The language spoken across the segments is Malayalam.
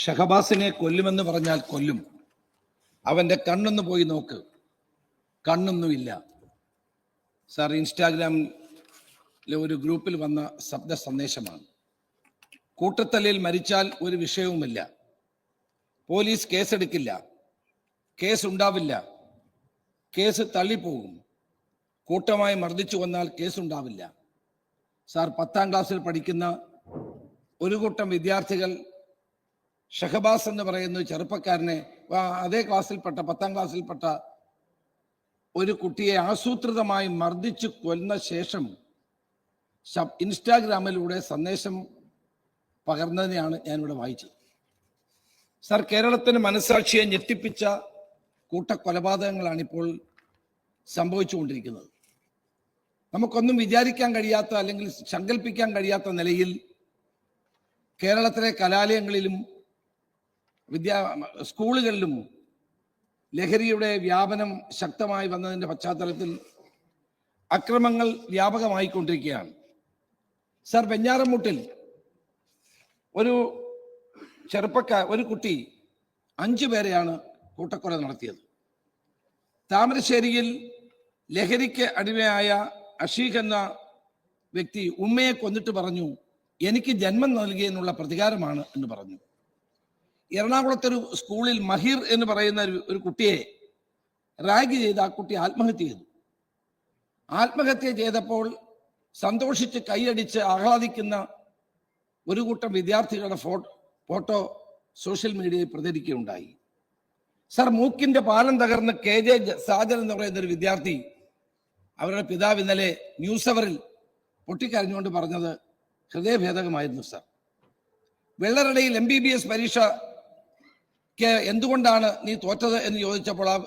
ഷഹബാസിനെ കൊല്ലുമെന്ന് പറഞ്ഞാൽ കൊല്ലും. അവന്റെ കണ്ണൊന്ന് പോയി നോക്ക്. കണ്ണൊന്നുമില്ല. സാർ ഇൻസ്റ്റാഗ്രാമിലെ ഒരു ഗ്രൂപ്പിൽ വന്ന ശബ്ദ സന്ദേശമാണ്. കൂട്ടത്തലയിൽ മരിച്ചാൽ ഒരു വിഷയവുമില്ല. പോലീസ് കേസെടുക്കില്ല. കേസ് ഉണ്ടാവില്ല. കേസ് തള്ളിപ്പോകും. കൂട്ടമായി മർദ്ദിച്ചു വന്നാൽ കേസുണ്ടാവില്ല സാർ പത്താം ക്ലാസ്സിൽ പഠിക്കുന്ന ഒരു കൂട്ടം വിദ്യാർത്ഥികൾ ഷഹബാസ് എന്ന് പറയുന്ന ചെറുപ്പക്കാരനെ അതേ ക്ലാസ്സിൽപ്പെട്ട പത്താം ക്ലാസ്സിൽപ്പെട്ട ഒരു കുട്ടിയെ ആസൂത്രിതമായി മർദ്ദിച്ചു കൊന്ന ശേഷം ഇൻസ്റ്റാഗ്രാമിലൂടെ സന്ദേശം പകർന്നതിനെയാണ് ഞാനിവിടെ വായിച്ചത്. സർ കേരളത്തിന് മനസാക്ഷിയെ ഞെട്ടിപ്പിച്ച കൂട്ടക്കൊലപാതകങ്ങളാണ് ഇപ്പോൾ സംഭവിച്ചുകൊണ്ടിരിക്കുന്നത്. നമുക്കൊന്നും വിചാരിക്കാൻ കഴിയാത്ത അല്ലെങ്കിൽ സങ്കല്പിക്കാൻ കഴിയാത്ത നിലയിൽ കേരളത്തിലെ കലാലയങ്ങളിലും വിദ്യാ സ്കൂളുകളിലും ലഹരിയുടെ വ്യാപനം ശക്തമായി വന്നതിന്റെ പശ്ചാത്തലത്തിൽ അക്രമങ്ങൾ വ്യാപകമായിക്കൊണ്ടിരിക്കുകയാണ്. സർ വെഞ്ഞാറമ്മൂട്ടിൽ ഒരു ചെറുപ്പക്കാർ ഒരു കുട്ടി അഞ്ചു പേരെയാണ് കൂട്ടക്കൊല നടത്തിയത്. താമരശ്ശേരിയിൽ ലഹരിക്ക് അടിമയായ അഷീഖ് എന്ന വ്യക്തി ഉമ്മയെ കൊന്നിട്ട് പറഞ്ഞു എനിക്ക് ജന്മം നൽകിയെന്നുള്ള പ്രതികാരമാണ് എന്ന് പറഞ്ഞു. എറണാകുളത്തെ ഒരു സ്കൂളിൽ മഹിർ എന്ന് പറയുന്ന ഒരു- കുട്ടിയെ റാഗ് ചെയ്ത് ആ കുട്ടി ആത്മഹത്യ ചെയ്തു. ആത്മഹത്യ ചെയ്തപ്പോൾ സന്തോഷിച്ച് കൈയടിച്ച് ആഹ്ലാദിക്കുന്ന ഒരു കൂട്ടം വിദ്യാർത്ഥികളുടെ ഫോട്ടോ ഫോട്ടോ സോഷ്യൽ മീഡിയയിൽ പ്രചരിക്കുകയുണ്ടായി. സർ മൂക്കിന്റെ പാലം തകർന്ന് കെ ജെ സാജൻ എന്ന് പറയുന്ന ഒരു വിദ്യാർത്ഥി അവരുടെ പിതാവ് ഇന്നലെ ന്യൂസ് അവറിൽ പൊട്ടിക്കരഞ്ഞുകൊണ്ട് പറഞ്ഞത് ഹൃദയഭേദകമായിരുന്നു സർ. വെള്ളരടയിൽ എം ബി ബി എസ് പരീക്ഷയ്ക്ക് എന്തുകൊണ്ടാണ് നീ തോറ്റത് എന്ന് ചോദിച്ചപ്പോൾ ആ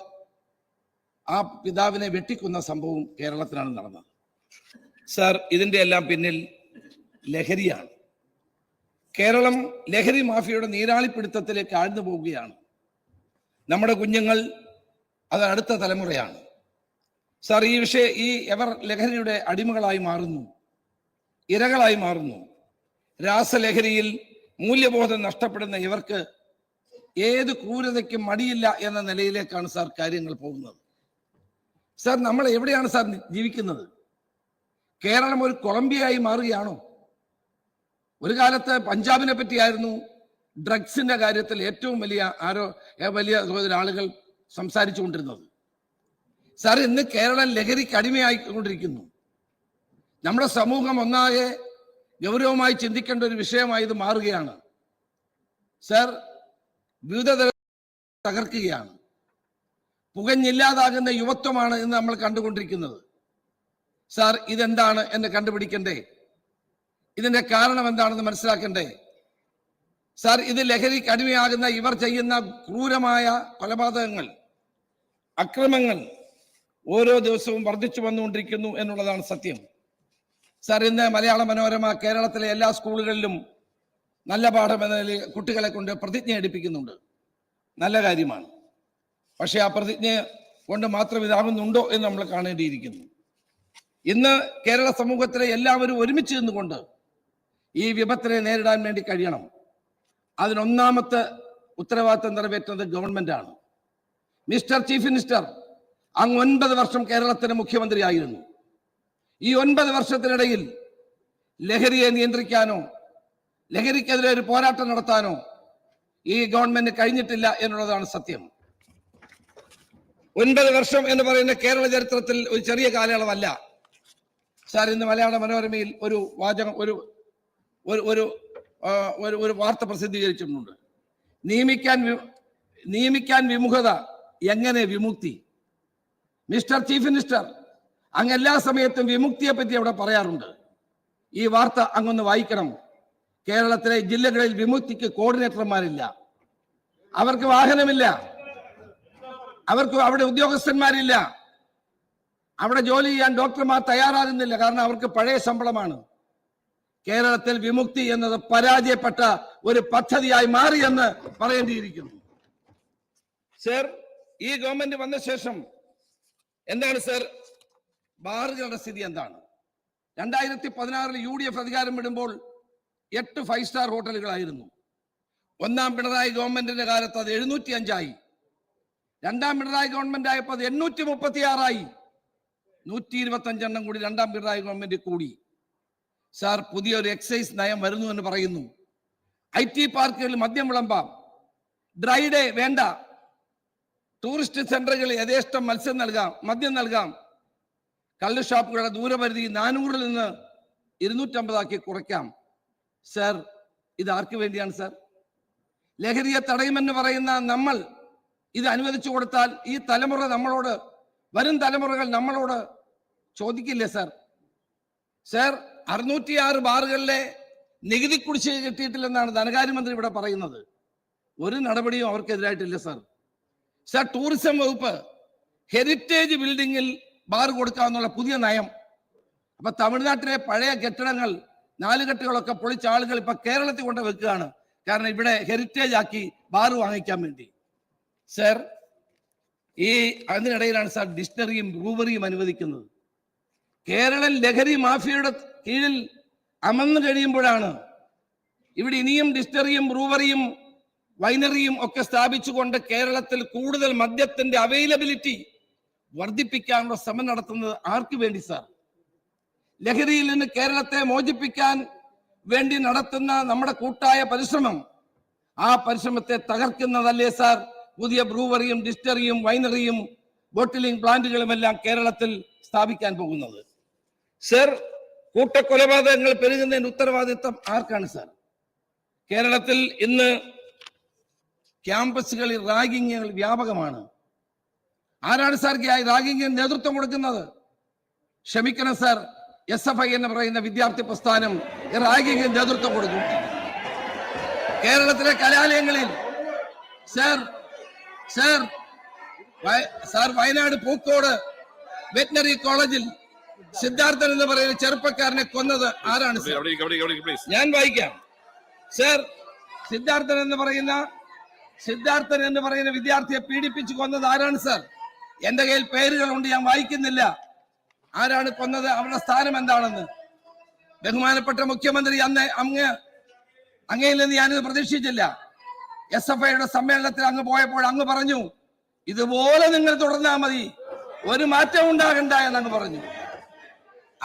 ആ പിതാവിനെ വെട്ടിക്കുന്ന സംഭവം കേരളത്തിലാണ് നടന്നത്. സാർ ഇതിന്റെ എല്ലാം പിന്നിൽ ലഹരിയാണ്. കേരളം ലഹരി മാഫിയയുടെ നീരാളിപ്പിടുത്തത്തിലേക്ക് ആഴ്ന്നു പോവുകയാണ്. നമ്മുടെ കുഞ്ഞുങ്ങൾ അത് അടുത്ത തലമുറയാണ്. സാർ ഈ വിഷയ ഈ എവർ ലഹരിയുടെ അടിമകളായി മാറുന്നു. ഇരകളായി മാറുന്നു. രാസലഹരിയിൽ മൂല്യബോധം നഷ്ടപ്പെടുന്ന ഇവർക്ക് ഏത് ക്രൂരതയ്ക്കും മടിയില്ല എന്ന നിലയിലേക്കാണ് സാർ കാര്യങ്ങൾ പോകുന്നത്. സാർ നമ്മൾ എവിടെയാണ് സാർ ജീവിക്കുന്നത്? കേരളം ഒരു കൊളംബിയായി മാറുകയാണോ? ഒരു കാലത്ത് പഞ്ചാബിനെ പറ്റിയായിരുന്നു ഡ്രഗ്സിന്റെ കാര്യത്തിൽ ഏറ്റവും വലിയ ആരോ വലിയ ആളുകൾ സംസാരിച്ചു കൊണ്ടിരുന്നത് സാർ ഇന്ന് കേരളം ലഹരിക്ക് അടിമയായിക്കൊണ്ടിരിക്കുന്നു. നമ്മുടെ സമൂഹം ഒന്നാകെ ഗൗരവമായി ചിന്തിക്കേണ്ട ഒരു വിഷയമായി ഇത് മാറുകയാണ്. സാർ വിവിധ തകർക്കുകയാണ്. പുകഞ്ഞില്ലാതാകുന്ന യുവത്വമാണ് ഇന്ന് നമ്മൾ കണ്ടുകൊണ്ടിരിക്കുന്നത്. സാർ ഇതെന്താണ് എന്ന് കണ്ടുപിടിക്കണ്ടേ? ഇതിന്റെ കാരണം എന്താണെന്ന് മനസ്സിലാക്കണ്ടേ? സാർ ഇത് ലഹരിക്ക് അടിമയാകുന്ന ഇവർ ചെയ്യുന്ന ക്രൂരമായ കൊലപാതകങ്ങൾ അക്രമങ്ങൾ ഓരോ ദിവസവും വർദ്ധിച്ചു വന്നുകൊണ്ടിരിക്കുന്നു എന്നുള്ളതാണ് സത്യം. സാർ ഇന്ന് മലയാള മനോരമ കേരളത്തിലെ എല്ലാ സ്കൂളുകളിലും നല്ല പാഠം എന്ന നിലയിൽ കുട്ടികളെ കൊണ്ട് പ്രതിജ്ഞ എടുപ്പിക്കുന്നുണ്ട്. നല്ല കാര്യമാണ്. പക്ഷെ ആ പ്രതിജ്ഞ കൊണ്ട് മാത്രം ഇതാകുന്നുണ്ടോ എന്ന് നമ്മൾ കാണേണ്ടിയിരിക്കുന്നു. ഇന്ന് കേരള സമൂഹത്തിലെ എല്ലാവരും ഒരുമിച്ച് നിന്നുകൊണ്ട് ഈ വിപത്തിനെ നേരിടാൻ വേണ്ടി കഴിയണം. അതിനൊന്നാമത്തെ ഉത്തരവാദിത്തം നിറവേറ്റുന്നത് ഗവൺമെന്റാണ്. മിസ്റ്റർ ചീഫ് മിനിസ്റ്റർ അങ്ങ് ഒൻപത് വർഷം കേരളത്തിന്റെ മുഖ്യമന്ത്രിയായിരുന്നു. ഈ ഒൻപത് വർഷത്തിനിടയിൽ ലഹരിയെ നിയന്ത്രിക്കാനോ ലഹരിക്കെതിരെ ഒരു പോരാട്ടം നടത്താനോ ഈ ഗവൺമെന്റ് കഴിഞ്ഞിട്ടില്ല എന്നുള്ളതാണ് സത്യം. ഒൻപത് വർഷം എന്ന് പറയുന്ന കേരള ചരിത്രത്തിൽ ഒരു ചെറിയ കാലയളവല്ല. സാർ ഇന്ന് മലയാള മനോരമയിൽ ഒരു വാചകം ഒരു ഒരു ഒരു ഒരു വാർത്ത പ്രസിദ്ധീകരിച്ചിട്ടുണ്ട്. നിയമിക്കാൻ നിയമിക്കാൻ വിമുഖത എങ്ങനെ വിമുക്തി? മിസ്റ്റർ ചീഫ് മിനിസ്റ്റർ അങ്ങ് എല്ലാ സമയത്തും വിമുക്തിയെ പറ്റി അവിടെ പറയാറുണ്ട്. ഈ വാർത്ത അങ്ങൊന്ന് വായിക്കണം. കേരളത്തിലെ ജില്ലകളിൽ വിമുക്തിക്ക് കോർഡിനേറ്റർമാരില്ല. അവർക്ക് വാഹനമില്ല. അവർക്ക് അവിടെ ഉദ്യോഗസ്ഥന്മാരില്ല. അവിടെ ജോലി ചെയ്യാൻ ഡോക്ടർമാർ തയ്യാറാകുന്നില്ല. കാരണം അവർക്ക് പഴയ ശമ്പളമാണ്. കേരളത്തിൽ വിമുക്തി എന്നത് പരാജയപ്പെട്ട ഒരു പദ്ധതിയായി മാറിയെന്ന് പറയേണ്ടിയിരിക്കുന്നു. സർ ഈ ഗവൺമെന്റ് വന്ന ശേഷം എന്താണ് സർ? ബാറുകളുടെ സ്ഥിതി എന്താണ്? രണ്ടായിരത്തി പതിനാറിൽ യു ഡി എഫ് അധികാരം വിടുമ്പോൾ എട്ട് ഫൈവ് സ്റ്റാർ ഹോട്ടലുകളായിരുന്നു. ഒന്നാം പിണറായി ഗവൺമെന്റിന്റെ കാലത്ത് അത് എഴുന്നൂറ്റി അഞ്ചായി രണ്ടാം പിണറായി ഗവൺമെന്റ് ആയപ്പോൾ അത് എണ്ണൂറ്റി മുപ്പത്തി ആറായി നൂറ്റി ഇരുപത്തി അഞ്ചെണ്ണം കൂടി രണ്ടാം പിണറായി ഗവൺമെന്റ് കൂടി. സാർ പുതിയൊരു എക്സൈസ് നയം വരുന്നു എന്ന് പറയുന്നു. ഐ ടി പാർക്കുകളിൽ മദ്യം വിളമ്പാം. ഡ്രൈ ഡേ വേണ്ട. ടൂറിസ്റ്റ് സെന്ററുകളിൽ യഥേഷ്ടം മത്സ്യം നൽകാം മദ്യം നൽകാം. കള്ള് ഷാപ്പുകളുടെ ദൂരപരിധി നാനൂറിൽ നിന്ന് ഇരുന്നൂറ്റമ്പതാക്കി കുറയ്ക്കാം. സർ ഇത് ആർക്ക് വേണ്ടിയാണ് സർ? ലഹരിയെ തടയുമെന്ന് പറയുന്ന നമ്മൾ ഇത് അനുവദിച്ചു കൊടുത്താൽ ഈ തലമുറ നമ്മളോട് വരും തലമുറകൾ നമ്മളോട് ചോദിക്കില്ലേ സർ? സർ അറുന്നൂറ്റിയാറ് ബാറുകളിലെ നികുതി കുടിശ്ശിക കിട്ടിയിട്ടില്ലെന്നാണ് ധനകാര്യമന്ത്രി ഇവിടെ പറയുന്നത്. ഒരു നടപടിയും അവർക്കെതിരായിട്ടില്ല സർ. സർ ടൂറിസം വകുപ്പ് ഹെറിറ്റേജ് ബിൽഡിങ്ങിൽ ബാർ കൊടുക്കാമെന്നുള്ള പുതിയ നയം. അപ്പൊ തമിഴ്നാട്ടിലെ പഴയ കെട്ടിടങ്ങൾ നാലുകെട്ടുകളൊക്കെ പൊളിച്ച ആളുകൾ ഇപ്പൊ കേരളത്തിൽ കൊണ്ട് വെക്കുകയാണ്. കാരണം ഇവിടെ ഹെറിറ്റേജ് ആക്കി ബാർ വാങ്ങിക്കാൻ വേണ്ടി. സർ ഈ അതിനിടയിലാണ് സർ ഡിക്ഷണറിയും ബ്രൂവറിയും അനുവദിക്കുന്നത്. കേരളം ലഹരി മാഫിയയുടെ കീഴിൽ അമർന്നു കഴിയുമ്പോഴാണ് ഇവിടെ ഇനിയും ഡിസ്റ്ററിയും ബ്രൂവറിയും വൈനറിയും ഒക്കെ സ്ഥാപിച്ചുകൊണ്ട് കേരളത്തിൽ കൂടുതൽ മദ്യത്തിന്റെ അവൈലബിലിറ്റി വർദ്ധിപ്പിക്കാനുള്ള ശ്രമം നടത്തുന്നത് ആർക്കു വേണ്ടി സാർ ലഹരിയിൽ നിന്ന് കേരളത്തെ മോചിപ്പിക്കാൻ വേണ്ടി നടത്തുന്ന നമ്മുടെ കൂട്ടായ പരിശ്രമം ആ പരിശ്രമത്തെ തകർക്കുന്നതല്ലേ സാർ? പുതിയ ബ്രൂവറിയും ഡിസ്റ്ററിയും വൈനറിയും ബോട്ടിലിംഗ് പ്ലാന്റുകളും എല്ലാം കേരളത്തിൽ സ്ഥാപിക്കാൻ പോകുന്നത്. സർ കൂട്ടക്കൊലപാതകങ്ങൾ പെരുകുന്നതിന് ഉത്തരവാദിത്തം ആർക്കാണ് സാർ? കേരളത്തിൽ ഇന്ന് ക്യാമ്പസുകളിൽ റാഗിങ്ങുകൾ വ്യാപകമാണ്. ആരാണ് സാർ റാഗിങ്ങിന് നേതൃത്വം കൊടുക്കുന്നത്? ക്ഷമിക്കണം സാർ എസ് എഫ് ഐ എന്ന് പറയുന്ന വിദ്യാർത്ഥി പ്രസ്ഥാനം റാഗിങ്ങിന് നേതൃത്വം കൊടുത്തു കേരളത്തിലെ കലാലയങ്ങളിൽ sir sir sir Wayanad Pookode veterinary കോളേജിൽ സിദ്ധാർത്ഥൻ എന്ന് പറയുന്ന ചെറുപ്പക്കാരനെ കൊന്നത് ആരാണ് ഞാൻ വായിക്കാം. സർ സിദ്ധാർത്ഥൻ എന്ന് പറയുന്ന സിദ്ധാർത്ഥൻ എന്ന് പറയുന്ന വിദ്യാർത്ഥിയെ പീഡിപ്പിച്ചു കൊന്നത് ആരാണ് സർ? എന്റെ കയ്യിൽ പേരുകളുണ്ട് ഞാൻ വായിക്കുന്നില്ല. ആരാണ് കൊന്നത്? അവരുടെ സ്ഥാനം എന്താണെന്ന്. ബഹുമാനപ്പെട്ട മുഖ്യമന്ത്രി അന്ന് അങ്ങ് അങ്ങയിൽ നിന്ന് ഞാനിത് പ്രതീക്ഷിച്ചില്ല. എസ് എഫ് ഐയുടെ സമ്മേളനത്തിൽ അങ്ങ് പോയപ്പോൾ അങ്ങ് പറഞ്ഞു ഇതുപോലെ നിങ്ങൾ തുടർന്നാൽ മതി. ഒരു മാറ്റം ഉണ്ടാകണ്ട എന്നങ്ങ് പറഞ്ഞു.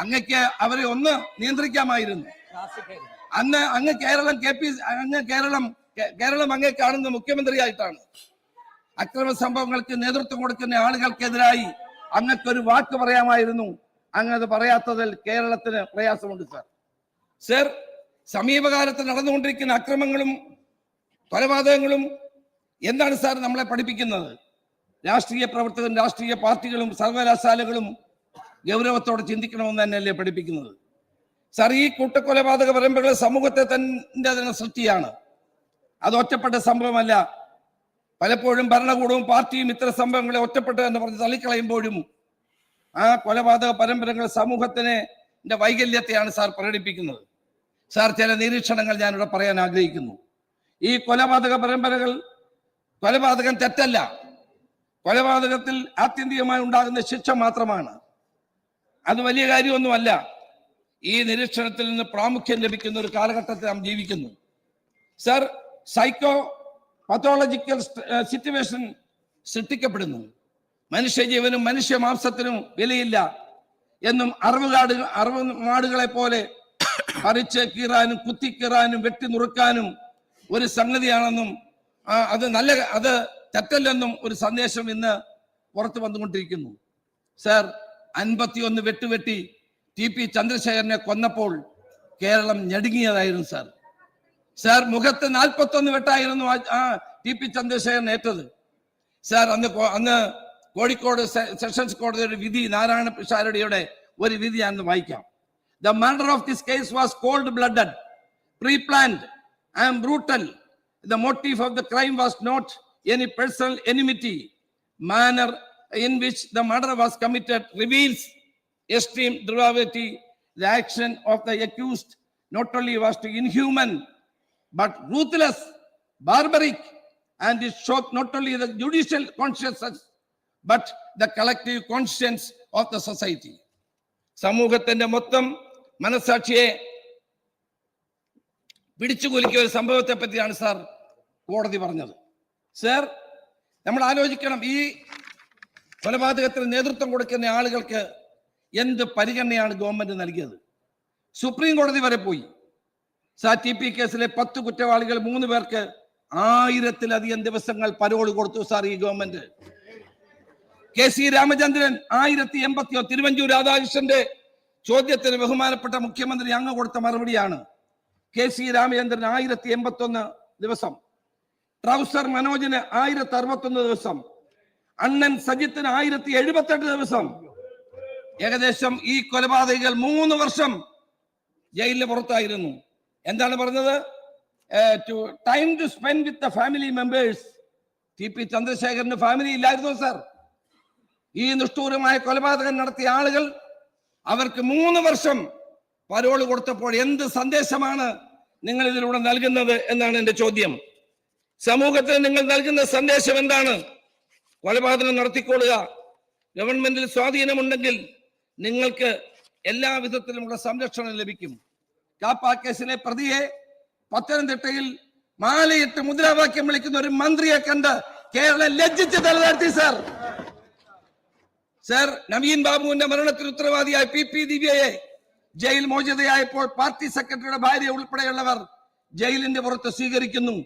അങ്ങക്ക് അവരെ ഒന്ന് നിയന്ത്രിക്കാമായിരുന്നു. അന്ന് അങ്ങ് കേരളം കെ പി അങ്ങ് കേരളം കേരളം അങ്ങേ കാണുന്ന മുഖ്യമന്ത്രിയായിട്ടാണ്. അക്രമ സംഭവങ്ങൾക്ക് നേതൃത്വം കൊടുക്കുന്ന ആളുകൾക്കെതിരായി അങ്ങക്കൊരു വാക്ക് പറയാമായിരുന്നു. അങ്ങനെ പറയാത്തതിൽ കേരളത്തിന് പ്രയാസമുണ്ട് സാർ. സർ സമീപകാലത്ത് നടന്നുകൊണ്ടിരിക്കുന്ന അക്രമങ്ങളും കൊലപാതകങ്ങളും എന്താണ് സാർ നമ്മളെ പഠിപ്പിക്കുന്നത്? രാഷ്ട്രീയ പ്രവർത്തകരും രാഷ്ട്രീയ പാർട്ടികളും സർവകലാശാലകളും ഗൗരവത്തോടെ ചിന്തിക്കണമെന്ന് തന്നെയല്ലേ പഠിപ്പിക്കുന്നത്? സർ ഈ കൂട്ടക്കൊലപാതക പരമ്പരകൾ സമൂഹത്തെ തന്നെ തന്നെ സൃഷ്ടിയാണ്. അത് ഒറ്റപ്പെട്ട സംഭവമല്ല. പലപ്പോഴും ഭരണകൂടവും പാർട്ടിയും ഇത്തരം സംഭവങ്ങളെ ഒറ്റപ്പെട്ടു എന്ന് പറഞ്ഞ് തള്ളിക്കളയുമ്പോഴും ആ കൊലപാതക പരമ്പരകൾ സമൂഹത്തിന് വൈകല്യത്തെയാണ് സാർ പ്രകടിപ്പിക്കുന്നത്. സാർ ചില നിരീക്ഷണങ്ങൾ ഞാനിവിടെ പറയാൻ ആഗ്രഹിക്കുന്നു. ഈ കൊലപാതക പരമ്പരകൾ കൊലപാതകം തെറ്റല്ല. കൊലപാതകത്തിൽ ആത്യന്തികമായി ഉണ്ടാകുന്ന ശിക്ഷ മാത്രമാണ്. അത് വലിയ കാര്യമൊന്നുമല്ല. ഈ നിരീക്ഷണത്തിൽ നിന്ന് പ്രാമുഖ്യം ലഭിക്കുന്ന ഒരു കാലഘട്ടത്തിൽ നാം ജീവിക്കുന്നു. സർ സൈക്കോ പത്തോളജിക്കൽ സിറ്റുവേഷൻ സൃഷ്ടിക്കപ്പെടുന്നു. മനുഷ്യജീവനും മനുഷ്യ മാംസത്തിനും വിലയില്ല എന്നും അറിവുകാട് അറിവ് മാടുകളെ പോലെ പറിച്ച് കീറാനും കുത്തിക്കീറാനും വെട്ടി നുറുക്കാനും ഒരു സംഗതിയാണെന്നും അത് നല്ല അത് തെറ്റല്ലെന്നും ഒരു സന്ദേശം ഇന്ന് പുറത്തു വന്നുകൊണ്ടിരിക്കുന്നു. സർ അൻപത്തിയൊന്ന് വെട്ടുവെട്ടി ടി പി ചന്ദ്രശേഖരനെ കൊന്നപ്പോൾ കേരളം ഞെടുങ്ങിയതായിരുന്നു സാർ. സാർ മുഖത്ത് നാൽപ്പത്തൊന്ന് വെട്ടായിരുന്നു ആ- ടി പി ചന്ദ്രശേഖരൻ ഏറ്റത്. സാർ അന്ന് അന്ന് കോഴിക്കോട് സെഷൻസ് കോടതിയുടെ വിധി നാരായണ പിഷാരടിയുടെ ഒരു വിധി ഞാൻ വായിക്കാം. The murder of this case was cold blooded pre planned and brutal the motive of the crime was not any personal enmity manner in which the murder was committed reveals extreme depravity. The action of the accused not only was too inhuman, but ruthless, barbaric, and it shocked not only the judicial consciousness but the collective conscience of the society. സമൂഹത്തിന്റെ മൊത്തം മനസാക്ഷിയെ പിടിച്ചുകുലുക്കിയ ഒരു സംഭവത്തെ പറ്റിയാണ് സാർ കോടതി പറഞ്ഞത്. സാർ നമ്മൾ ആലോചിക്കണം ഈ കൊലപാതകത്തിന് നേതൃത്വം കൊടുക്കുന്ന ആളുകൾക്ക് എന്ത് പരിഗണനയാണ് ഗവൺമെന്റ് നൽകിയത്? സുപ്രീം കോടതി വരെ പോയി. സാ ടി പി കേസിലെ പത്ത് കുറ്റവാളികൾ മൂന്ന് പേർക്ക് ആയിരത്തിലധികം ദിവസങ്ങൾ പരോൾ കൊടുത്തു സാർ ഈ ഗവൺമെന്റ്. കെ സി രാമചന്ദ്രൻ ആയിരത്തി എൺപത്തിയോ തിരുവഞ്ചൂർ രാധാകൃഷ്ണന്റെ ചോദ്യത്തിന് ബഹുമാനപ്പെട്ട മുഖ്യമന്ത്രി അങ്ങ് കൊടുത്ത മറുപടിയാണ്. കെ സി രാമചന്ദ്രൻ ആയിരത്തി എൺപത്തി ഒന്ന് ദിവസം. ട്രൗസർ മനോജിന് ആയിരത്തി അറുപത്തൊന്ന് ദിവസം. അണ്ണൻ സജിത്തിന് ആയിരത്തി എഴുപത്തെട്ട് ദിവസം. ഏകദേശം ഈ കൊലപാതകികൾ മൂന്ന് വർഷം ജയിലിന് പുറത്തായിരുന്നു. എന്താണ് പറഞ്ഞത്? Time to spend with the family members T P Chandrasekharan family ഇല്ലായിരുന്നു സർ ഈ നിഷ്ഠൂരമായ കൊലപാതകം നടത്തിയ ആളുകൾ അവർക്ക് മൂന്ന് വർഷം പരോൾ കൊടുത്തപ്പോൾ എന്ത് സന്ദേശമാണ് നിങ്ങൾ ഇതിലൂടെ നൽകുന്നത് എന്നാണ് എന്റെ ചോദ്യം. സമൂഹത്തിന് നിങ്ങൾ നൽകുന്ന സന്ദേശം എന്താണ്? കൊലപാതകം നടത്തിക്കൊള്ളുക. ഗവൺമെന്റിൽ സ്വാധീനമുണ്ടെങ്കിൽ നിങ്ങൾക്ക് എല്ലാ വിധത്തിലുമുള്ള സംരക്ഷണം ലഭിക്കും. കാപ്പ കേസിലെ പ്രതിയെ പത്തനംതിട്ടയിൽ മാലയിട്ട് മുദ്രാവാക്യം വിളിക്കുന്ന ഒരു മന്ത്രിയെ കണ്ട് കേരളം ലജ്ജിച്ച് തലതാഴ്ത്തി സാർ. സർ നവീൻ ബാബുവിന്റെ മരണത്തിന് ഉത്തരവാദിയായ പി പി ദിവ്യയെ ജയിൽ മോചിതയായപ്പോൾ പാർട്ടി സെക്രട്ടറിയുടെ ഭാര്യ ഉൾപ്പെടെയുള്ളവർ ജയിലിന്റെ പുറത്ത് സ്വീകരിക്കുന്നു.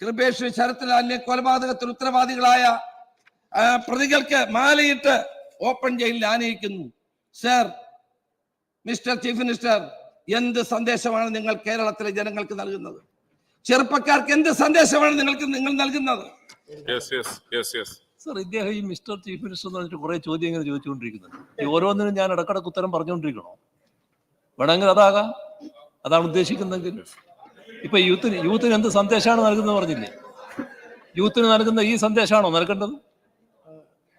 കൃപേഷ് ശരത്ലാലിനെ കൊലപാതകത്തിന് ഉത്തരവാദികളായ പ്രതികൾക്ക് മാലയിട്ട് ഓപ്പൺ ജയിലിൽ ആനയിക്കുന്നു. സർ മിസ്റ്റർ ചീഫ് മിനിസ്റ്റർ എന്ത് സന്ദേശമാണ് നിങ്ങൾ കേരളത്തിലെ ജനങ്ങൾക്ക് നൽകുന്നത്? ചെറുപ്പക്കാർക്ക് എന്ത് സന്ദേശമാണ് നിങ്ങൾക്ക് നിങ്ങൾ നൽകുന്നത്? Sir yes, yes, yes. Sir ഇദ്ദേഹം ഈ മിസ്റ്റർ ചീഫ് മിനിസ്റ്റർ എന്ന് പറഞ്ഞിട്ട് കുറെ ചോദ്യം ഇങ്ങനെ ചോദിച്ചുകൊണ്ടിരിക്കുന്നുണ്ട്. ഈ ഓരോന്നിനും ഞാൻ ഇടക്കിടക്ക് ഉത്തരം പറഞ്ഞുകൊണ്ടിരിക്കണോ? വേണമെങ്കിൽ അതാകാം. അതാണ് ഉദ്ദേശിക്കുന്നതെങ്കിൽ. ഇപ്പൊ യൂത്തിന് യൂത്തിന് എന്ത് സന്ദേശമാണ് നൽകുന്നത് പറഞ്ഞില്ലേ? യൂത്തിന് നൽകുന്ന ഈ സന്ദേശമാണോ നൽകേണ്ടത്?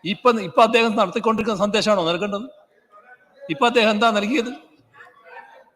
ഇപ്പൊ ഇപ്പൊ അദ്ദേഹം നടത്തിക്കൊണ്ടിരിക്കുന്ന സന്ദേശമാണോ നൽകേണ്ടത്? ഇപ്പൊ അദ്ദേഹം എന്താ നൽകിയത്?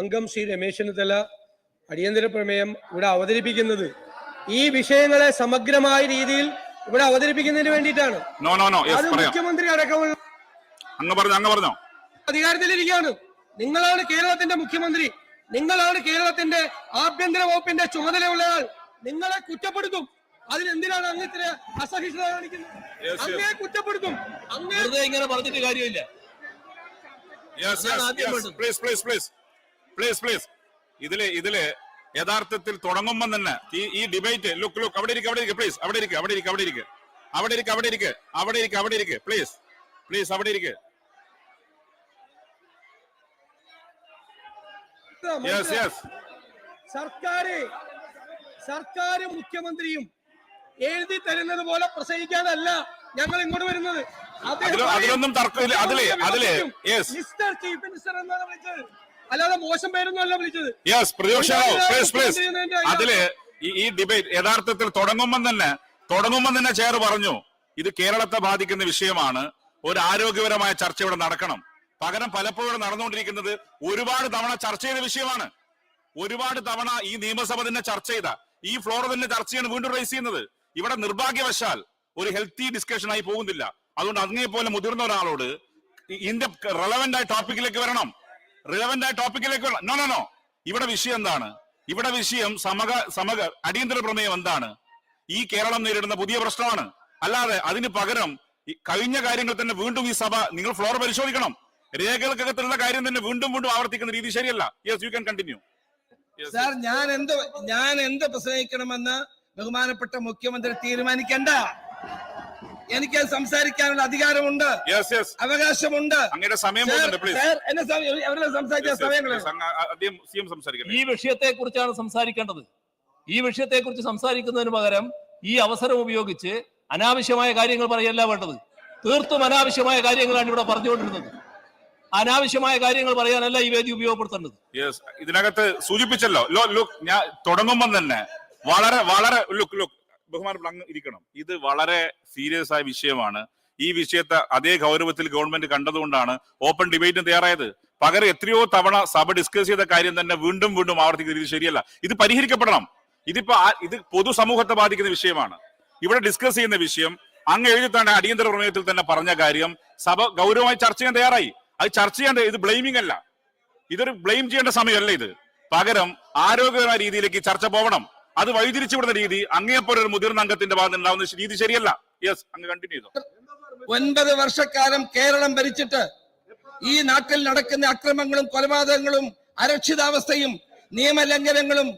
അംഗം ശ്രീ രമേശ് ചെന്നിത്തല അടിയന്തര പ്രമേയം ഇവിടെ അവതരിപ്പിക്കുന്നത്. ഈ വിഷയങ്ങളെ സമഗ്രമായ രീതിയിൽ ഇവിടെ അവതരിപ്പിക്കുന്നതിന് വേണ്ടിയിട്ടാണ്. No, no, no. Yes, അത് പറയാം. മുഖ്യമന്ത്രി അടക്കമുള്ള അങ്ങ് പറഞ്ഞോ, അങ്ങ് പറഞ്ഞോ. അധികാരത്തിലിരിക്കുകയാണ്. നിങ്ങളാണ് കേരളത്തിന്റെ മുഖ്യമന്ത്രി. നിങ്ങളാണ് കേരളത്തിന്റെ ആഭ്യന്തര വകുപ്പിന്റെ ചുമതലയുള്ളയാൾ നിങ്ങളെ കുറ്റപ്പെടുത്തും. അതിനെന്തിനാണ് അങ്ങ് ഇത്ര അസഹിഷ്ണുത കാണിക്കുന്നത്. അങ്ങേ കുറ്റപ്പെടുത്തും. ഇങ്ങനെ പറഞ്ഞിട്ട് കാര്യമില്ല. Please please. ഇതിൽ ഇതിൽ യഥാർത്ഥത്തിൽ തുടങ്ങുമ്പോൾ തന്നെ ഈ ഈ ഡിബേറ്റ് ലുക്ക് ലുക്ക് അവിടെ ഇരിക്കുക അവിടെ ഇരിക്കുക പ്ലീസ് അവിടെ ഇരിക്കുക അവിടെ ഇരിക്കുക അവിടെ ഇരിക്കുക അവിടെ ഇരിക്കുക അവിടെ ഇരിക്കുക അവിടെ ഇരിക്കുക അവിടെ ഇരിക്കുക പ്ലീസ് പ്ലീസ് അവിടെ ഇരിക്കുക യെസ് യെസ് സർക്കാര് സർക്കാർ മുഖ്യമന്ത്രിയും എഴുതി തരുന്നത് പോലെ പ്രസംഗിക്കാനല്ല ഞങ്ങൾ ഇങ്ങോട്ട് വരുന്നത്. അതിലൊന്നും തർക്കമില്ല. അതിലേ അതിലേ മിസ്റ്റർ ചീഫ് മിനിസ്റ്റർ എന്നാണ് വിളിച്ചത്. അല്ലാതെ മോശം പേരൊന്നും അല്ല വിളിച്ചത്. യെസ് പ്രതിപക്ഷ പ്ലീസ് പ്ലീസ് അതിൽ ഈ ഡിബേറ്റ് യഥാർത്ഥത്തിൽ തുടങ്ങുമ്പോൾ തന്നെ തുടങ്ങുമ്പോൾ തന്നെ ചെയർ പറഞ്ഞു ഇത് കേരളത്തെ ബാധിക്കുന്ന വിഷയമാണ്. ഒരു ആരോഗ്യപരമായ ചർച്ച ഇവിടെ നടക്കണം. പകരം പലപ്പോഴും നടന്നുകൊണ്ടിരിക്കുന്നത് ഒരുപാട് തവണ ചർച്ച ചെയ്ത വിഷയമാണ്. ഒരുപാട് തവണ ഈ നിയമസഭ തന്നെ ചർച്ച ചെയ്ത ഈ ഫ്ലോർ തന്നെ ചർച്ചയാണ് വീണ്ടും റേസ് ചെയ്യുന്നത്. ഇവിടെ നിർഭാഗ്യവശാൽ ഒരു ഹെൽത്തി ഡിസ്കഷൻ ആയി പോകുന്നില്ല. അതുകൊണ്ട് അങ്ങേ പോലെ മുതിർന്ന ഒരാളോട് ഇതിന്റെ റെലവെന്റ് ആയ ടോപ്പിക്കിലേക്ക് വരണം. റിലവന്റ് ആയ ടോപ്പിക്കിലേക്കുള്ള നോ നോ നോ ഇവിടെ വിഷയം എന്താണ്? ഇവിടെ വിഷയം സമക സമഗ അടിയന്തര പ്രമേയം എന്താണ്? ഈ കേരളം നേരിടുന്ന പുതിയ പ്രശ്നമാണ്. അല്ലാതെ അതിന് പകരം കഴിഞ്ഞ കാര്യങ്ങൾ തന്നെ വീണ്ടും ഈ സഭ നിങ്ങൾ ഫ്ലോർ പരിശോധിക്കണം. രേഖകൾക്കകത്തുള്ള കാര്യം തന്നെ വീണ്ടും വീണ്ടും ആവർത്തിക്കുന്ന രീതി ശരിയല്ല. Yes you can continue sir ഞാൻ എന്ത് ഞാൻ എന്ത് പ്രസംഗിക്കണമെന്ന് ബഹുമാനപ്പെട്ട മുഖ്യമന്ത്രി തീരുമാനിക്കണ്ട. എനിക്ക് സംസാരിക്കാനുള്ള അധികാരമുണ്ട്. യെസ് യെസ് അവകാശമുണ്ട്. അങ്ങനെ സമയം ഈ വിഷയത്തെ കുറിച്ചാണ് സംസാരിക്കേണ്ടത്. ഈ വിഷയത്തെ കുറിച്ച് സംസാരിക്കുന്നതിന് പകരം ഈ അവസരം ഉപയോഗിച്ച് അനാവശ്യമായ കാര്യങ്ങൾ പറയല്ല വേണ്ടത്. തീർത്തും അനാവശ്യമായ കാര്യങ്ങളാണ് ഇവിടെ പറഞ്ഞുകൊണ്ടിരുന്നത്. അനാവശ്യമായ കാര്യങ്ങൾ പറയാനല്ല ഈ വേദി ഉപയോഗപ്പെടുത്തേണ്ടത്. യെസ് ഇതിനകത്ത് സൂചിപ്പിച്ചല്ലോ. ലോ ലുക്ക് ഞാൻ തുടങ്ങുമ്പോൾ തന്നെ വളരെ വളരെ ലുക്ക് ലുക്ക് ബഹുമാനപ്പെട്ട അങ്ങ് ഇരിക്കണം. ഇത് വളരെ സീരിയസ് ആയ വിഷയമാണ്. ഈ വിഷയത്തെ അതേ ഗൗരവത്തിൽ ഗവൺമെന്റ് കണ്ടതുകൊണ്ടാണ് ഓപ്പൺ ഡിബേറ്റിന് തയ്യാറായത്. പകരം എത്രയോ തവണ സഭ ഡിസ്കസ് ചെയ്ത കാര്യം തന്നെ വീണ്ടും വീണ്ടും ആവർത്തിക്കുന്നത് ഇത് ശരിയല്ല. ഇത് പരിഹരിക്കപ്പെടണം. ഇതിപ്പോ ഇത് പൊതുസമൂഹത്തെ ബാധിക്കുന്ന വിഷയമാണ്. ഇവിടെ ഡിസ്കസ് ചെയ്യുന്ന വിഷയം അങ്ങ് എഴുതി അടിയന്തര പ്രമേയത്തിൽ തന്നെ പറഞ്ഞ കാര്യം സഭ ഗൗരവമായി ചർച്ച ചെയ്യാൻ തയ്യാറായി. അത് ചർച്ച ചെയ്യാൻ ഇത് ബ്ലെയിമിംഗ് അല്ല. ഇതൊരു ബ്ലെയിം ചെയ്യേണ്ട സമയമല്ല ഇത്. പകരം ആരോഗ്യകരമായ രീതിയിലേക്ക് ചർച്ച പോകണം അത് വഴിതിരിച്ചു വിടുന്ന രീതി അങ്ങേപ്പോലെ ഒരു മുതിർന്ന അംഗത്തിന്റെ ഭാഗത്ത് ഉണ്ടാവുന്ന രീതി ശരിയല്ല. യെസ് അങ്ങ് കണ്ടിന്യൂ ചെയ്തോ. ഒൻപത് വർഷക്കാലം കേരളം ഭരിച്ചിട്ട് ഈ നാട്ടിൽ നടക്കുന്ന അക്രമങ്ങളും കൊലപാതകങ്ങളും അരക്ഷിതാവസ്ഥയും നിയമലംഘനങ്ങളും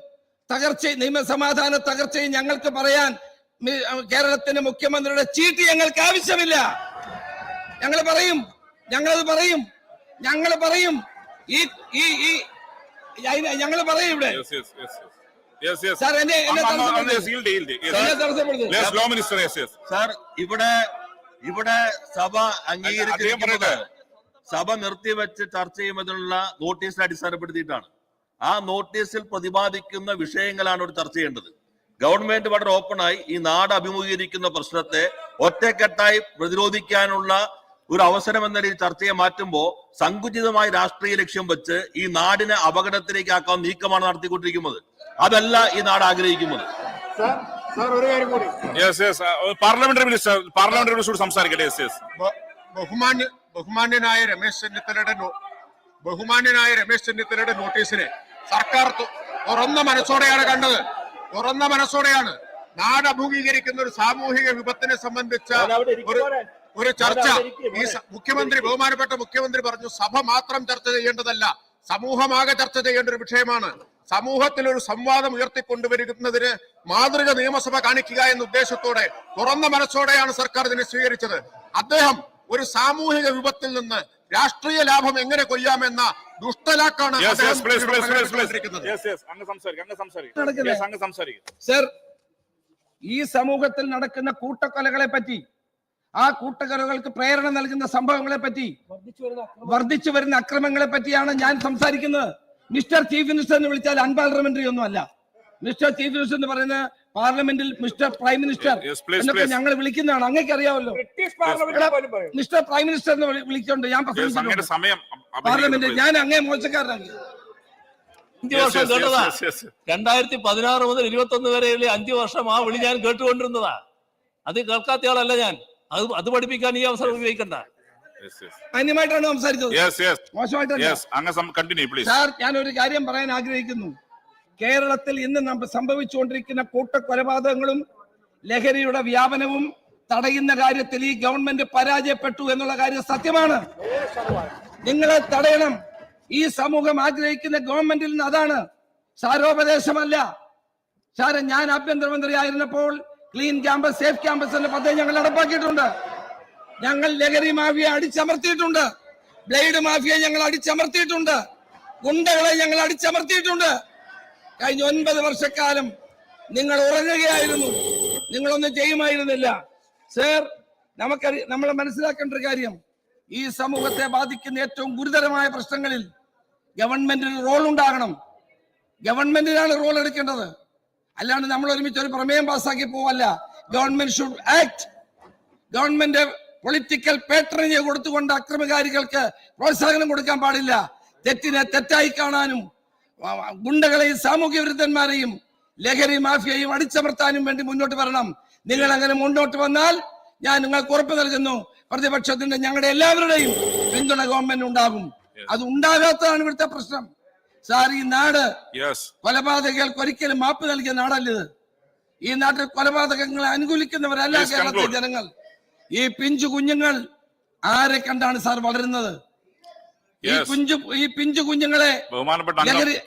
തകർച്ച നിയമസമാധാന തകർച്ചയും ഞങ്ങൾക്ക് പറയാൻ കേരളത്തിന്റെ മുഖ്യമന്ത്രിയുടെ ചീട്ട് ഞങ്ങൾക്ക് ആവശ്യമില്ല. ഞങ്ങൾ പറയും ഞങ്ങളത് പറയും ഞങ്ങൾ പറയും. ഈ ഈ ഈ ഞങ്ങൾ പറയും ഇവിടെ. സാർ ഇവിടെ ഇവിടെ സഭ അംഗീകരിച്ചിരിക്കുന്നത്. സഭ നിർത്തിവെച്ച് ചർച്ച ചെയ്യുന്നതിനുള്ള നോട്ടീസ് അടിസ്ഥാനപ്പെടുത്തിയിട്ടാണ്. ആ നോട്ടീസിൽ പ്രതിപാദിക്കുന്ന വിഷയങ്ങളാണ് ഇവിടെ ചർച്ച ചെയ്യേണ്ടത്. ഗവൺമെന്റ് വളരെ ഓപ്പണായി ഈ നാട് അഭിമുഖീകരിക്കുന്ന പ്രശ്നത്തെ ഒറ്റക്കെട്ടായി പ്രതിരോധിക്കാനുള്ള ഒരു അവസരം എന്ന രീതിയിൽ ചർച്ചയെ മാറ്റുമ്പോൾ സങ്കുചിതമായ രാഷ്ട്രീയ ലക്ഷ്യം വെച്ച് ഈ നാടിനെ അപകടത്തിലേക്ക് ആക്കാൻ നീക്കമാണ് നടത്തിക്കൊണ്ടിരിക്കുന്നത്. അതല്ല ഈ നാട് ആഗ്രഹിക്കുന്നത്. പാർലമെന്ററി മിനിസ്റ്റർ പാർലമെന്ററി മിനിസ്റ്റർ സംസാരിക്കട്ടെ. യെസ് യെസ് ബ- ബഹുമാന്യ ബഹുമാന്യനായ രമേശ് ചെന്നിത്തലയുടെ നോ- ബഹുമാന്യനായ രമേശ് ചെന്നിത്തലയുടെ നോട്ടീസിനെ സർക്കാർ തുറന്ന മനസ്സോടെയാണ് കണ്ടത്. തുറന്ന മനസ്സോടെയാണ്. നാട് അഭിമുഖീകരിക്കുന്ന ഒരു സാമൂഹിക വിപത്തിനെ സംബന്ധിച്ച ഒരു ഒരു ചർച്ച. ഈ മുഖ്യമന്ത്രി ബഹുമാനപ്പെട്ട മുഖ്യമന്ത്രി പറഞ്ഞു സഭ മാത്രം ചർച്ച ചെയ്യേണ്ടതല്ല. സമൂഹമാകെ ചർച്ച ചെയ്യേണ്ട ഒരു വിഷയമാണ്. സമൂഹത്തിൽ ഒരു സംവാദം ഉയർത്തിക്കൊണ്ടുവരുന്നതിന് മാതൃക നിയമസഭ കാണിക്കുക എന്ന ഉദ്ദേശത്തോടെ തുറന്ന മനസ്സോടെയാണ് സർക്കാർ ഇതിനെ സ്വീകരിച്ചത്. അദ്ദേഹം ഒരു സാമൂഹിക വിപത്തിൽ നിന്ന് രാഷ്ട്രീയ ലാഭം എങ്ങനെ കൊയ്യാമെന്ന ദുഷ്ടലാക്കാണ് സർ ഈ സമൂഹത്തിൽ നടക്കുന്ന കൂട്ടക്കൊലകളെ പറ്റി ആ കൂട്ടക്കൊലകൾക്ക് പ്രേരണ നൽകുന്ന സംഭവങ്ങളെ പറ്റി വർദ്ധിച്ചു വരുന്ന അക്രമങ്ങളെ പറ്റിയാണ് ഞാൻ സംസാരിക്കുന്നത്. മിസ്റ്റർ ചീഫ് മിനിസ്റ്റർ എന്ന് വിളിച്ചാൽ അൺപാർലമെന്ററി ഒന്നും അല്ല. മിസ്റ്റർ ചീഫ് മിനിസ്റ്റർ എന്ന് പറയുന്ന പാർലമെന്റിൽ മിസ്റ്റർ പ്രൈം മിനിസ്റ്റർ എന്നൊക്കെ. ഞങ്ങൾ വിളിക്കുന്നതാണ്. അങ്ങേക്ക് അറിയാമല്ലോ മിസ്റ്റർ പ്രൈം മിനിസ്റ്റർ എന്ന് വിളി- വിളിച്ചോണ്ട് ഞാൻ പാർലമെന്റ് ഞാൻ അങ്ങേ മോശക്കാരനാണ്. അഞ്ചു വർഷം കേട്ടതാ. രണ്ടായിരത്തി പതിനാറ് മുതൽ ഇരുപത്തി ഒന്ന് വരെയുള്ള അഞ്ചു വർഷം ആ വിളി ഞാൻ കേട്ടുകൊണ്ടിരുന്നതാ. അത് കേൾക്കാത്ത ആളല്ല ഞാൻ. അത് അത് പഠിപ്പിക്കാൻ ഈ അവസരം ഉപയോഗിക്കണ്ട. മാന്യമായിട്ടാണ് സംസാരിച്ചത്. മോശമായിട്ടല്ല. സാർ ഞാൻ ഒരു കാര്യം പറയാൻ ആഗ്രഹിക്കുന്നു. കേരളത്തിൽ ഇന്ന് നമ്മൾ സംഭവിച്ചുകൊണ്ടിരിക്കുന്ന കൂട്ടക്കൊലപാതകങ്ങളും ലഹരിയുടെ വ്യാപനവും തടയുന്ന കാര്യത്തിൽ ഈ ഗവൺമെന്റ് പരാജയപ്പെട്ടു എന്നുള്ള കാര്യം സത്യമാണ്. നിങ്ങളെ തടയണം. ഈ സമൂഹം ആഗ്രഹിക്കുന്ന ഗവൺമെന്റിൽ നിന്ന് അതാണ് സാരോപദേശമല്ല. സാറെ ഞാൻ ആഭ്യന്തരമന്ത്രി ആയിരുന്നപ്പോൾ ക്ലീൻ ക്യാമ്പസ് സേഫ് ക്യാമ്പസ് എന്ന പദ്ധതി ഞങ്ങൾ നടപ്പാക്കിയിട്ടുണ്ട്. ഞങ്ങൾ ലഹരി മാഫിയ അടിച്ചമർത്തിയിട്ടുണ്ട്. ബ്ലേഡ് മാഫിയ ഞങ്ങൾ അടിച്ചമർത്തിയിട്ടുണ്ട്. ഗുണ്ടകളെ ഞങ്ങൾ അടിച്ചമർത്തിയിട്ടുണ്ട്. കഴിഞ്ഞ ഒൻപത് വർഷക്കാലം നിങ്ങൾ ഉറങ്ങുകയായിരുന്നു. നിങ്ങളൊന്നും ചെയ്യുമായിരുന്നില്ല. സർ നമുക്കറി നമ്മൾ മനസ്സിലാക്കേണ്ട ഒരു കാര്യം. ഈ സമൂഹത്തെ ബാധിക്കുന്ന ഏറ്റവും ഗുരുതരമായ പ്രശ്നങ്ങളിൽ ഗവൺമെന്റിന് റോൾ ഉണ്ടാകണം. ഗവൺമെന്റിനാണ് റോൾ എടുക്കേണ്ടത്. അല്ലാണ്ട് നമ്മൾ ഒരുമിച്ച് ഒരു പ്രമേയം പാസ്സാക്കി പോവല്ല. Government should act government political patronage കൊടുത്തുകൊണ്ട് അക്രമകാരികൾക്ക് പ്രോത്സാഹനം കൊടുക്കാൻ പാടില്ല. തെറ്റിനെ തെറ്റായി കാണാനും ഗുണ്ടകളെയും സാമൂഹ്യ വിരുദ്ധന്മാരെയും ലഹരി മാഫിയയും അടിച്ചമർത്താനും വേണ്ടി മുന്നോട്ട് വരണം. നിങ്ങൾ അങ്ങനെ മുന്നോട്ട് വന്നാൽ ഞാൻ നിങ്ങൾക്ക് ഉറപ്പ് നൽകുന്നു. പ്രതിപക്ഷത്തിന്റെ ഞങ്ങളുടെ എല്ലാവരുടെയും പിന്തുണ ഗവൺമെന്റ് ഉണ്ടാകും. അത് ഉണ്ടാകാത്തതാണ് ഇവിടുത്തെ പ്രശ്നം. സാർ ഈ നാട് യെസ് കൊലപാതകങ്ങൾക്ക് ഒരിക്കലും മാപ്പ് നൽകിയ നാടല്ലത് ഈ നാട്ടിൽ കൊലപാതകങ്ങളെ അനുകൂലിക്കുന്നവരല്ല കേരളത്തിലെ ജനങ്ങൾ. ഈ പിഞ്ചു കുഞ്ഞുങ്ങൾ ആരെ കണ്ടാണ് സാർ വളരുന്നത്? ഈ. കുഞ്ചു ഈ പിഞ്ചു കുഞ്ഞുങ്ങളെ ബഹുമാനപ്പെട്ട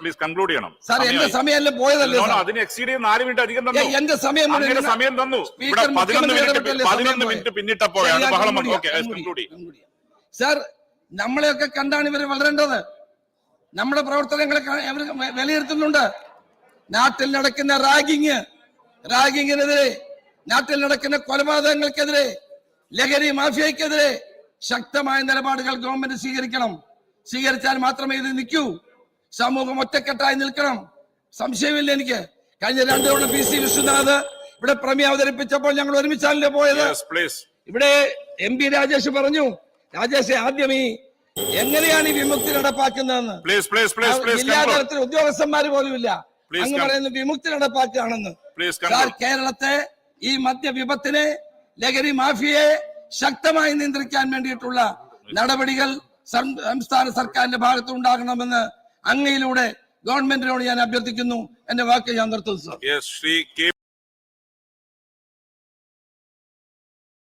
പ്ലീസ് കൺക്ലൂഡ് ചെയ്യണം. സാർ എന്റെ. സമയമല്ലേ പോയതല്ലേ? അതിന് എക്സീഡ് ചെയ്യുന്ന നാല് മിനിറ്റ് അധികം തന്നു. എന്റെ സമയം സമയം തന്നു. ഇവിടെ പതിനൊന്ന് മിനിറ്റ് പതിനൊന്ന് മിനിറ്റ് പിന്നിട്ടപ്പോഴാണ് ബഹളം കൺക്ലൂഡ്. സാർ നമ്മളെയൊക്കെ കണ്ടാണ് ഇവർ വളരേണ്ടത്. നമ്മുടെ പ്രവർത്തനങ്ങളെ അവർ വിലയിരുത്തുന്നുണ്ട്. നാട്ടിൽ നടക്കുന്ന റാഗിങ് റാഗിങ്ങിനെതിരെ നാട്ടിൽ നടക്കുന്ന കൊലപാതകങ്ങൾക്കെതിരെ ലഹരി മാഫിയക്കെതിരെ ശക്തമായ നിലപാടുകൾ ഗവൺമെന്റ് സ്വീകരിക്കണം. സ്വീകരിച്ചാൽ മാത്രമേ ഇത് നിൽക്കൂ. സമൂഹം ഒറ്റക്കെട്ടായി നിൽക്കണം. സംശയമില്ല എനിക്ക്. കഴിഞ്ഞ രണ്ടു തവണ പി സി വിശ്വനാഥ് ഇവിടെ പ്രമേയം അവതരിപ്പിച്ചപ്പോൾ ഞങ്ങൾ ഒരുമിച്ചാണല്ലോ പോയത്. ഇവിടെ എം പി രാജേഷ് പറഞ്ഞു രാജേഷ് ആദ്യം ഈ എങ്ങനെയാണ് ഈ വിമുക്തി നടപ്പാക്കുന്നതെന്ന്? പ്ലീസ് പ്ലീസ് പ്ലീസ് പ്ലീസ് ജില്ലാ തലത്തിൽ ഉദ്യോഗസ്ഥന്മാർ പോലും ഇല്ല അങ്ങ് പറയുന്നത് പറയുന്നു വിമുക്തി നടപ്പാക്കുകയാണെന്ന്. കേരളത്തെ ഈ മദ്യവിപത്തിനെ ലഹരി മാഫിയയെ ശക്തമായി നിയന്ത്രിക്കാൻ വേണ്ടിയിട്ടുള്ള നടപടികൾ സംസ്ഥാന സർക്കാരിന്റെ ഭാഗത്ത് ഉണ്ടാകണമെന്ന് അങ്ങയിലൂടെ ഗവൺമെന്റിനോട് ഞാൻ അഭ്യർത്ഥിക്കുന്നു. എന്റെ വാക്ക് ഞാൻ നിർത്തുന്നു സാർ. ശ്രീ കെ